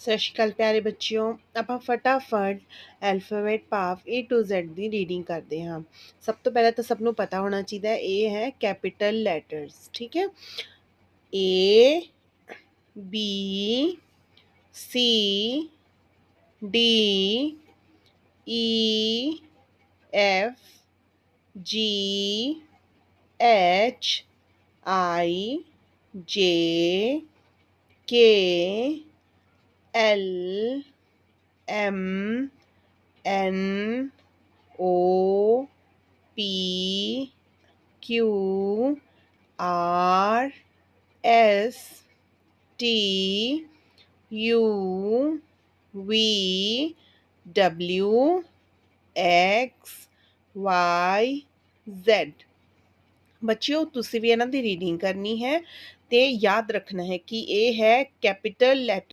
सत श्रीकाल प्यारे बच्चों आप फटाफट एल्फाबेट पाफ ए टू जैड की रीडिंग करते हाँ। सब तो पहले तो सबनों पता होना चाहिए ए है कैपिटल लैटरस ठीक है? A B C D E F G H I J K L M N O P Q R S T U V W X Y Z बच्चियों, तुसी भी है ना रीडिंग करनी है तो याद रखना है कि यह है कैपिटल लेटर